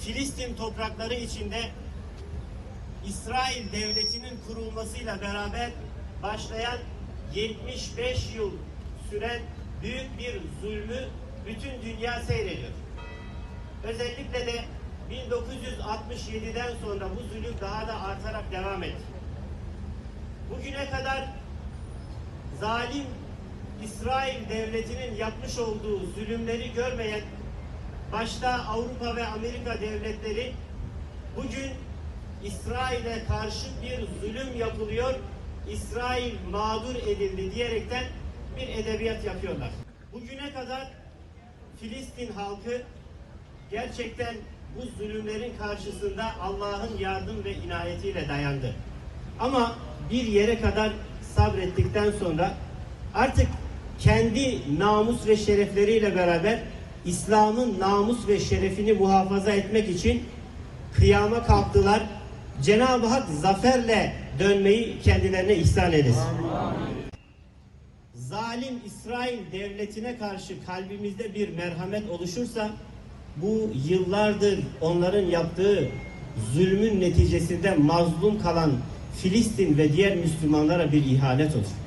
Filistin toprakları içinde İsrail devletinin kurulmasıyla beraber başlayan 75 yıl süren büyük bir zulmü bütün dünya seyrediyor. Özellikle de 1967'den sonra bu zulüm daha da artarak devam etti. Bugüne kadar zalim İsrail devletinin yapmış olduğu zulümleri görmeyen başta Avrupa ve Amerika devletleri bugün İsrail'e karşı bir zulüm yapılıyor, İsrail mağdur edildi diyerekten bir edebiyat yapıyorlar. Bugüne kadar Filistin halkı gerçekten bu zulümlerin karşısında Allah'ın yardım ve inayetiyle dayandı. Ama bir yere kadar sabrettikten sonra artık kendi namus ve şerefleriyle beraber İslam'ın namus ve şerefini muhafaza etmek için kıyama kalktılar. Cenab-ı Hak zaferle dönmeyi kendilerine ihsan eylesin. Zalim İsrail devletine karşı kalbimizde bir merhamet oluşursa bu yıllardır onların yaptığı zulmün neticesinde mazlum kalan Filistin ve diğer Müslümanlara bir ihanet olur.